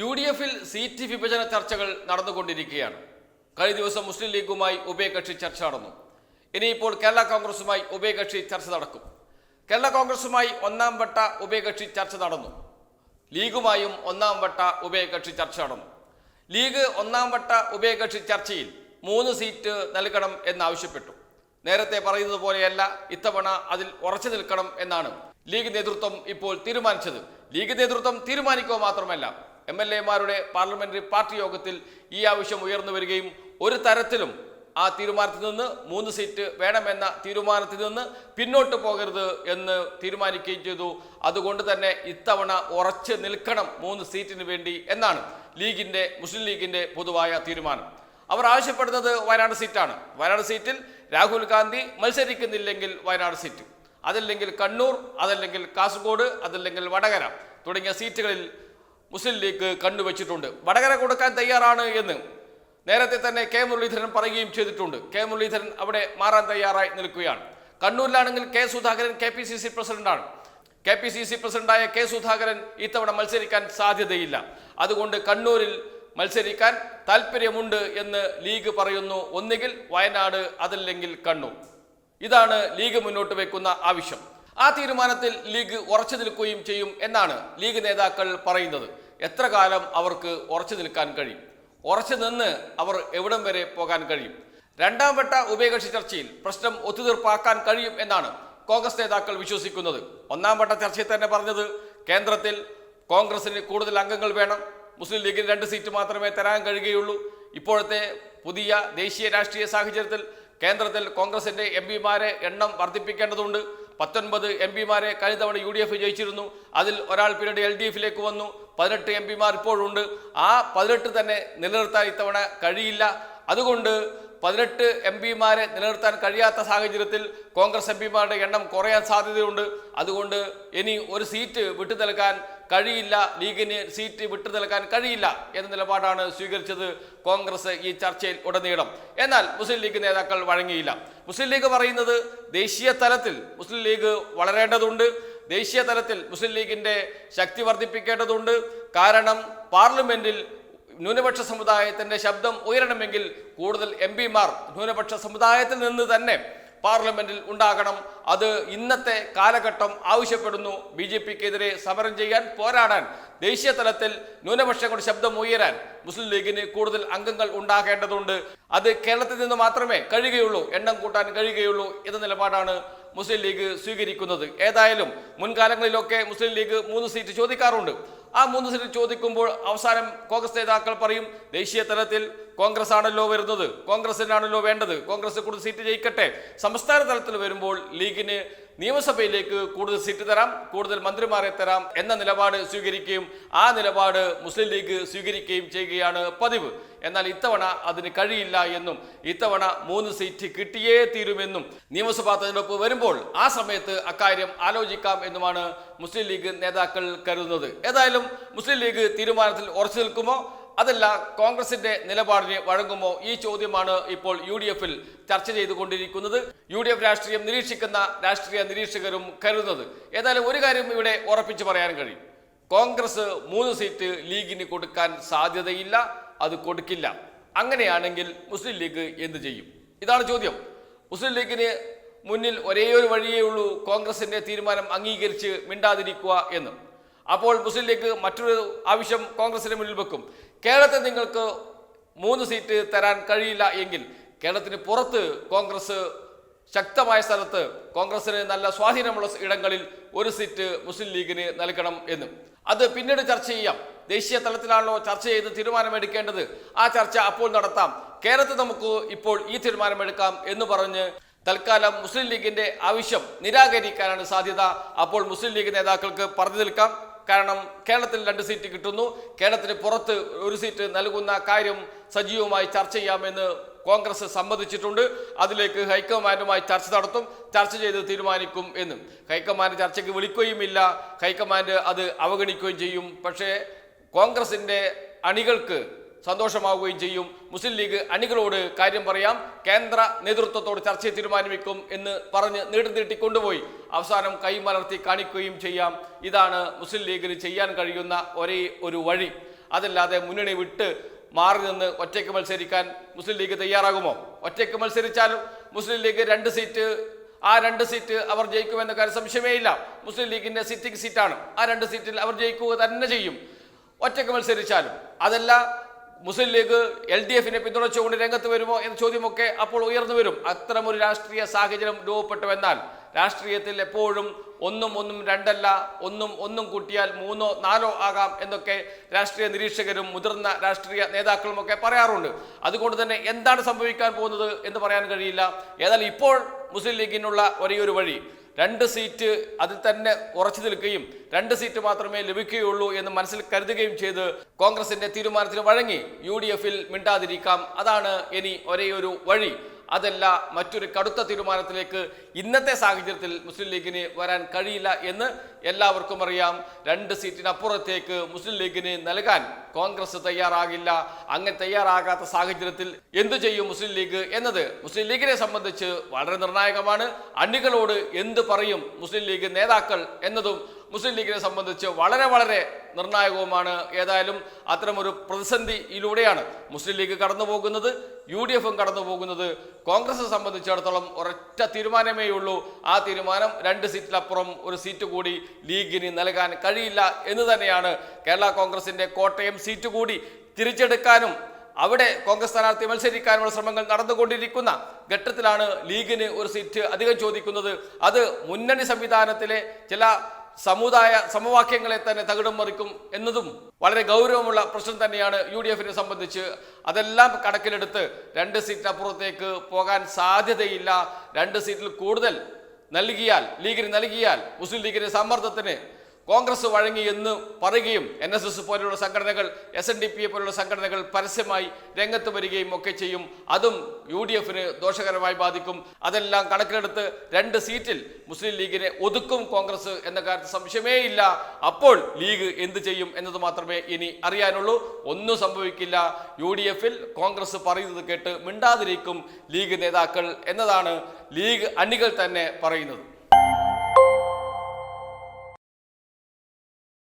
U D എഫിൽ seat വിഭജന ചർച്ചകൾ നടന്നുകൊണ്ടിരിക്കുകയാണ്. കഴിഞ്ഞ ദിവസം മുസ്ലിം ലീഗുമായി ഉഭയകക്ഷി ചർച്ച നടന്നു. ഇനിയിപ്പോൾ കേരള കോൺഗ്രസുമായി ഉഭയകക്ഷി ചർച്ച നടക്കും. കേരള കോൺഗ്രസുമായി ഒന്നാം വട്ട ഉഭയകക്ഷി ചർച്ച നടന്നു. ലീഗുമായും ഒന്നാം വട്ട ഉഭയകക്ഷി ചർച്ച നടന്നു. ലീഗ് ഒന്നാം വട്ട ഉഭയകക്ഷി ചർച്ചയിൽ മൂന്ന് സീറ്റ് നൽകണം എന്നാവശ്യപ്പെട്ടു. നേരത്തെ പറയുന്നത് പോലെയല്ല ഇത്തവണ അതിൽ ഉറച്ചു നിൽക്കണം എന്നാണ് ലീഗ് നേതൃത്വം ഇപ്പോൾ തീരുമാനിച്ചത്. ലീഗ് നേതൃത്വം തീരുമാനിക്കുക മാത്രമല്ല എം എൽ എമാരുടെ പാർലമെന്ററി പാർട്ടി യോഗത്തിൽ ഈ ആവശ്യം ഉയർന്നു വരികയും ഒരു തരത്തിലും ആ തീരുമാനത്തിൽ നിന്ന് മൂന്ന് സീറ്റ് വേണമെന്ന തീരുമാനത്തിൽ നിന്ന് പിന്നോട്ട് പോകരുത് എന്ന് തീരുമാനിക്കുകയും ചെയ്തു. അതുകൊണ്ട് തന്നെ ഇത്തവണ ഉറച്ചു നിൽക്കണം മൂന്ന് സീറ്റിന് വേണ്ടി എന്നാണ് ലീഗിന്റെ മുസ്ലിം ലീഗിന്റെ പൊതുവായ തീരുമാനം. അവർ ആവശ്യപ്പെടുന്നത് വയനാട് സീറ്റാണ്. വയനാട് സീറ്റിൽ രാഹുൽ ഗാന്ധി മത്സരിക്കുന്നില്ലെങ്കിൽ വയനാട് സീറ്റ്. അതല്ലെങ്കിൽ കണ്ണൂർ അതല്ലെങ്കിൽ കാസർഗോഡ് അതല്ലെങ്കിൽ വടകര തുടങ്ങിയ സീറ്റുകളിൽ മുസ്ലിം ലീഗ് കണ്ടുവച്ചിട്ടുണ്ട്. വടകര കൊടുക്കാൻ തയ്യാറാണ് എന്ന് നേരത്തെ തന്നെ കെ മുരളീധരൻ പറയുകയും ചെയ്തിട്ടുണ്ട്. കെ മുരളീധരൻ അവിടെ മാറാൻ തയ്യാറായി നിൽക്കുകയാണ്. കണ്ണൂരിലാണെങ്കിൽ K Sudhakaran K P C C പ്രസിഡന്റാണ്. കെ പി സി സി പ്രസിഡന്റായ കെ സുധാകരൻ ഇത്തവണ മത്സരിക്കാൻ സാധ്യതയില്ല. അതുകൊണ്ട് കണ്ണൂരിൽ മത്സരിക്കാൻ താല്പര്യമുണ്ട് എന്ന് ലീഗ് പറയുന്നു. ഒന്നുകിൽ വയനാട് അതല്ലെങ്കിൽ കണ്ണൂർ. ഇതാണ് ലീഗ് മുന്നോട്ട് വെക്കുന്ന ആവശ്യം. ആ തീരുമാനത്തിൽ ലീഗ് ഉറച്ചു നിൽക്കുകയും ചെയ്യും എന്നാണ് ലീഗ് നേതാക്കൾ പറയുന്നത്. എത്ര കാലം അവർക്ക് ഉറച്ചു നിൽക്കാൻ കഴിയും? ഉറച്ചു നിന്ന് അവർ എവിടം വരെ പോകാൻ കഴിയും? രണ്ടാം വട്ട ഉഭയകക്ഷി ചർച്ചയിൽ പ്രശ്നം ഒത്തുതീർപ്പാക്കാൻ കഴിയും എന്നാണ് കോൺഗ്രസ് നേതാക്കൾ വിശ്വസിക്കുന്നത്. ഒന്നാം വട്ട ചർച്ചയിൽ തന്നെ പറഞ്ഞത് കേന്ദ്രത്തിൽ കോൺഗ്രസിന് കൂടുതൽ അംഗങ്ങൾ വേണം. മുസ്ലിം ലീഗിന് രണ്ട് സീറ്റ് മാത്രമേ തരാൻ കഴിയുകയുള്ളൂ. ഇപ്പോഴത്തെ പുതിയ ദേശീയ രാഷ്ട്രീയ സാഹചര്യത്തിൽ കേന്ദ്രത്തിൽ കോൺഗ്രസിന്റെ എം പിമാരെ എണ്ണം വർദ്ധിപ്പിക്കേണ്ടതുണ്ട്. പത്തൊൻപത് എം പിമാരെ കഴിഞ്ഞ തവണ യു ഡി എഫ് ജയിച്ചിരുന്നു. അതിൽ ഒരാൾ പിന്നീട് എൽ ഡി എഫിലേക്ക് വന്നു. പതിനെട്ട് എം പിമാർ ഇപ്പോഴുണ്ട്. ആ പതിനെട്ട് തന്നെ നിലനിർത്താൻ ഇത്തവണ കഴിയില്ല. അതുകൊണ്ട് പതിനെട്ട് എം പിമാരെ നിലനിർത്താൻ കഴിയാത്ത സാഹചര്യത്തിൽ കോൺഗ്രസ് എം പിമാരുടെ എണ്ണം കുറയാൻ സാധ്യതയുണ്ട്. അതുകൊണ്ട് ഇനി ഒരു സീറ്റ് വിട്ടു നൽകാൻ കഴിയില്ല ലീഗിന് സീറ്റ് വിട്ടു നൽകാൻ കഴിയില്ല എന്ന നിലപാടാണ് സ്വീകരിച്ചത് കോൺഗ്രസ് ഈ ചർച്ചയിൽ ഉടനീളം. എന്നാൽ മുസ്ലിം ലീഗ് നേതാക്കൾ വഴങ്ങിയില്ല. മുസ്ലിം ലീഗ് പറയുന്നത് ദേശീയ തലത്തിൽ മുസ്ലിം ലീഗ് വളരേണ്ടതുണ്ട്. ദേശീയ തലത്തിൽ മുസ്ലിം ലീഗിന്റെ ശക്തി വർദ്ധിപ്പിക്കേണ്ടതുണ്ട്. കാരണം പാർലമെന്റിൽ ന്യൂനപക്ഷ സമുദായത്തിന്റെ ശബ്ദം ഉയരണമെങ്കിൽ കൂടുതൽ എം പിമാർ ന്യൂനപക്ഷ സമുദായത്തിൽ നിന്ന് തന്നെ പാർലമെന്റിൽ ഉണ്ടാകണം. അത് ഇന്നത്തെ കാലഘട്ടം ആവശ്യപ്പെടുന്നു. ബി ജെ പിക്കെതിരെ സമരം ചെയ്യാൻ പോരാടാൻ ദേശീയ തലത്തിൽ ന്യൂനപക്ഷങ്ങളുടെ ശബ്ദം ഉയരാൻ മുസ്ലിം ലീഗിന് കൂടുതൽ അംഗങ്ങൾ ഉണ്ടാകേണ്ടതുണ്ട്. അത് കേരളത്തിൽ നിന്ന് മാത്രമേ കഴിയുകയുള്ളൂ എണ്ണം കൂട്ടാൻ കഴിയുകയുള്ളൂ എന്ന നിലപാടാണ് മുസ്ലിം ലീഗ് സ്വീകരിക്കുന്നത്. ഏതായാലും മുൻകാലങ്ങളിലൊക്കെ മുസ്ലിം ലീഗ് മൂന്ന് സീറ്റ് ചോദിക്കാറുണ്ട്. ആ മൂന്ന് സീറ്റ് ചോദിക്കുമ്പോൾ അവസാനം കോൺഗ്രസ് നേതാക്കൾ പറയും ദേശീയ തലത്തിൽ കോൺഗ്രസ് ആണല്ലോ വരുന്നത് കോൺഗ്രസിനാണല്ലോ വേണ്ടത് കോൺഗ്രസ് കൂടുതൽ സീറ്റ് ജയിക്കട്ടെ. സംസ്ഥാന തലത്തിൽ വരുമ്പോൾ ലീഗിന് നിയമസഭയിലേക്ക് കൂടുതൽ സീറ്റ് തരാം കൂടുതൽ മന്ത്രിമാരെ തരാം എന്ന നിലപാട് സ്വീകരിക്കുകയും ആ നിലപാട് മുസ്ലിം ലീഗ് സ്വീകരിക്കുകയും ചെയ്യുകയാണ് പതിവ്. എന്നാൽ ഇത്തവണ അതിന് കഴിയില്ല എന്നും ഇത്തവണ മൂന്ന് സീറ്റ് കിട്ടിയേ തീരുമെന്നും നിയമസഭാ തെരഞ്ഞെടുപ്പ് വരുമ്പോൾ ആ സമയത്ത് അക്കാര്യം ആലോചിക്കാം എന്നുമാണ് മുസ്ലിം ലീഗ് നേതാക്കൾ കരുതുന്നത്. ഏതായാലും മുസ്ലിം ലീഗ് തീരുമാനത്തിൽ ഉറച്ചു നിൽക്കുമോ? അതല്ല കോൺഗ്രസിന്റെ നിലപാടിന് വഴങ്ങുമോ? ഈ ചോദ്യമാണ് ഇപ്പോൾ യു ഡി എഫിൽ ചർച്ച ചെയ്തുകൊണ്ടിരിക്കുന്നത്. യു ഡി എഫ് രാഷ്ട്രീയം നിരീക്ഷിക്കുന്ന രാഷ്ട്രീയ നിരീക്ഷകരും കരുതുന്നത്. ഏതായാലും ഒരു കാര്യം ഇവിടെ ഉറപ്പിച്ചു പറയാൻ കഴിയും. കോൺഗ്രസ് മൂന്ന് സീറ്റ് ലീഗിന് കൊടുക്കാൻ സാധ്യതയില്ല അത് കൊടുക്കില്ല. അങ്ങനെയാണെങ്കിൽ മുസ്ലിം ലീഗ് എന്ത് ചെയ്യും? ഇതാണ് ചോദ്യം. മുസ്ലിം ലീഗിന് മുന്നിൽ ഒരേ ഒരു വഴിയേ ഉള്ളൂ കോൺഗ്രസിന്റെ തീരുമാനം അംഗീകരിച്ച് മിണ്ടാതിരിക്കുക എന്ന്. അപ്പോൾ മുസ്ലിം ലീഗ് മറ്റൊരു ആവശ്യം കോൺഗ്രസിന് മുന്നിൽ വെക്കും. കേരളത്തിൽ നിങ്ങൾക്ക് മൂന്ന് സീറ്റ് തരാൻ കഴിയില്ല എങ്കിൽ കേരളത്തിന് പുറത്ത് കോൺഗ്രസ് ശക്തമായ സ്ഥലത്ത് കോൺഗ്രസിന് നല്ല സ്വാധീനമുള്ള ഇടങ്ങളിൽ ഒരു സീറ്റ് മുസ്ലിം ലീഗിന് നൽകണം എന്നും. അത് പിന്നീട് ചർച്ച ചെയ്യാം. ദേശീയ തലത്തിലാണല്ലോ ചർച്ച ചെയ്ത് തീരുമാനമെടുക്കേണ്ടത്. ആ ചർച്ച അപ്പോൾ നടത്താം. കേരളത്തിൽ നമുക്ക് ഇപ്പോൾ ഈ തീരുമാനമെടുക്കാം എന്ന് പറഞ്ഞ് തൽക്കാലം മുസ്ലിം ലീഗിന്റെ ആവശ്യം നിരാകരിക്കാനാണ് സാധ്യത. അപ്പോൾ മുസ്ലിം ലീഗ് നേതാക്കൾക്ക് പറഞ്ഞു നിൽക്കാം. കാരണം കേരളത്തിൽ രണ്ട് സീറ്റ് കിട്ടുന്നു. കേരളത്തിന് പുറത്ത് ഒരു സീറ്റ് നൽകുന്ന കാര്യം സജീവമായി ചർച്ച ചെയ്യാമെന്ന് കോൺഗ്രസ് സമ്മതിച്ചിട്ടുണ്ട്. അതിലേക്ക് ഹൈക്കമാൻഡുമായി ചർച്ച നടത്തും. ചർച്ച ചെയ്ത് തീരുമാനിക്കും എന്നും. ഹൈക്കമാൻഡ് ചർച്ചയ്ക്ക് വിളിക്കുകയുമില്ല. ഹൈക്കമാൻഡ് അത് അവഗണിക്കുകയും ചെയ്യും. പക്ഷേ കോൺഗ്രസിന്റെ അണികൾക്ക് സന്തോഷമാവുകയും ചെയ്യും. മുസ്ലിം ലീഗ് അണികളോട് കാര്യം പറയാം. കേന്ദ്ര നേതൃത്വത്തോട് ചർച്ചയെ തീരുമാനിക്കും എന്ന് പറഞ്ഞ് നീട്ടി നീട്ടി കൊണ്ടുപോയി അവസാനം കൈമലർത്തി കാണിക്കുകയും ചെയ്യാം. ഇതാണ് മുസ്ലിം ലീഗിന് ചെയ്യാൻ കഴിയുന്ന ഒരേ ഒരു വഴി. അതല്ലാതെ മുന്നണി വിട്ട് മാറി നിന്ന് ഒറ്റയ്ക്ക് മത്സരിക്കാൻ മുസ്ലിം ലീഗ് തയ്യാറാകുമോ? ഒറ്റയ്ക്ക് മത്സരിച്ചാലും മുസ്ലിം ലീഗ് രണ്ട് സീറ്റ് ആ രണ്ട് സീറ്റ് അവർ ജയിക്കുമെന്ന കാര്യം സംശയമേ ഇല്ല മുസ്ലിം ലീഗിന്റെ സിറ്റിംഗ് സീറ്റാണ്. ആ രണ്ട് സീറ്റിൽ അവർ ജയിക്കുക തന്നെ ചെയ്യും. ഒറ്റയ്ക്ക് മത്സരിച്ചാലും. അതല്ല മുസ്ലിം ലീഗ് എൽ ഡി എഫിനെ പിന്തുണച്ചുകൊണ്ട് രംഗത്ത് വരുമോ എന്ന ചോദ്യമൊക്കെ അപ്പോൾ ഉയർന്നു വരും. അത്തരമൊരു രാഷ്ട്രീയ സാഹചര്യം രൂപപ്പെട്ടു എന്നാൽ രാഷ്ട്രീയത്തിൽ എപ്പോഴും ഒന്നും ഒന്നും രണ്ടല്ല ഒന്നും ഒന്നും കൂട്ടിയാൽ മൂന്നോ നാലോ ആകാം എന്നൊക്കെ രാഷ്ട്രീയ നിരീക്ഷകരും മുതിർന്ന രാഷ്ട്രീയ നേതാക്കളും ഒക്കെ പറയാറുണ്ട്. അതുകൊണ്ട് തന്നെ എന്താണ് സംഭവിക്കാൻ പോകുന്നത് എന്ന് പറയാൻ കഴിയില്ല. ഏതായാലും ഇപ്പോൾ മുസ്ലിം ലീഗിനുള്ള ഒരേ ഒരു വഴി രണ്ട് സീറ്റ് അതിൽ തന്നെ ഉറച്ചു നിൽക്കുകയും രണ്ട് സീറ്റ് മാത്രമേ ലഭിക്കുകയുള്ളൂ എന്ന് മനസ്സിൽ കരുതുകയും ചെയ്ത് കോൺഗ്രസിന്റെ തീരുമാനത്തിന് വഴങ്ങി യു മിണ്ടാതിരിക്കാം. അതാണ് ഇനി ഒരേ ഒരു വഴി. അതല്ല മറ്റൊരു കടുത്ത തീരുമാനത്തിലേക്ക് ഇന്നത്തെ സാഹചര്യത്തിൽ മുസ്ലിം ലീഗിന് വരാൻ കഴിയില്ല എന്ന് എല്ലാവർക്കും അറിയാം. രണ്ട് സീറ്റിനപ്പുറത്തേക്ക് മുസ്ലിം ലീഗിന് നൽകാൻ കോൺഗ്രസ് തയ്യാറാകില്ല. അങ്ങനെ തയ്യാറാകാത്ത സാഹചര്യത്തിൽ എന്തു ചെയ്യും മുസ്ലിം ലീഗ് എന്നത്? മുസ്ലിം ലീഗിനെ സംബന്ധിച്ച് വളരെ നിർണായകമാണ്. അണികളോട് എന്ത് പറയും മുസ്ലിം ലീഗ് നേതാക്കൾ എന്നതും മുസ്ലിം ലീഗിനെ സംബന്ധിച്ച് വളരെ വളരെ നിർണായകവുമാണ്. ഏതായാലും അത്തരമൊരു പ്രതിസന്ധിയിലൂടെയാണ് മുസ്ലിം ലീഗ് കടന്നു പോകുന്നത് യു ഡി എഫും കടന്നു പോകുന്നത് കോൺഗ്രസ് സംബന്ധിച്ചിടത്തോളം ഒരൊറ്റ തീരുമാനമേ ഉള്ളൂ. ആ തീരുമാനം രണ്ട് സീറ്റിലപ്പുറം ഒരു സീറ്റ് കൂടി ലീഗിന് നൽകാൻ കഴിയില്ല എന്ന് തന്നെയാണ് കേരള കോൺഗ്രസിന്റെ കോട്ടയം സീറ്റ് കൂടി തിരിച്ചെടുക്കാനും അവിടെ കോൺഗ്രസ് സ്ഥാനാർത്ഥി മത്സരിക്കാനുള്ള ശ്രമങ്ങൾ നടന്നുകൊണ്ടിരിക്കുന്ന ഘട്ടത്തിലാണ് ലീഗിന് ഒരു സീറ്റ് അധികം ചോദിക്കുന്നത്. അത് മുന്നണി സംവിധാനത്തിലെ ചില സമുദായ സമവാക്യങ്ങളെ തന്നെ തകിടം മറിക്കും എന്നതും വളരെ ഗൗരവമുള്ള പ്രശ്നം തന്നെയാണ് യു ഡി എഫിനെ സംബന്ധിച്ച്. അതെല്ലാം കണക്കിലെടുത്ത് രണ്ട് സീറ്റിനപ്പുറത്തേക്ക് പോകാൻ സാധ്യതയില്ല. രണ്ട് സീറ്റിൽ കൂടുതൽ നൽകിയാൽ ലീഗിന് നൽകിയാൽ മുസ്ലിം ലീഗിന്റെ സമ്മർദ്ദത്തിന് കോൺഗ്രസ് വഴങ്ങി എന്ന് പറയുകയും എൻ എസ് എസ് പോലുള്ള സംഘടനകൾ S N D P A പോലുള്ള സംഘടനകൾ പരസ്യമായി രംഗത്ത് വരികയും ഒക്കെ ചെയ്യും. അതും യു ഡി എഫിന് ദോഷകരമായി ബാധിക്കും. അതെല്ലാം കണക്കിലെടുത്ത് രണ്ട് സീറ്റിൽ മുസ്ലിം ലീഗിനെ ഒതുക്കും കോൺഗ്രസ് എന്ന കാര്യത്തിൽ സംശയമേ ഇല്ല. അപ്പോൾ ലീഗ് എന്ത് ചെയ്യും എന്നത് മാത്രമേ ഇനി അറിയാനുള്ളൂ. ഒന്നും സംഭവിക്കില്ല. യു ഡി എഫിൽ കോൺഗ്രസ് പറയുന്നത് കേട്ട് മിണ്ടാതിരിക്കും ലീഗ് നേതാക്കൾ എന്നതാണ് ലീഗ് അണികൾ തന്നെ പറയുന്നത്.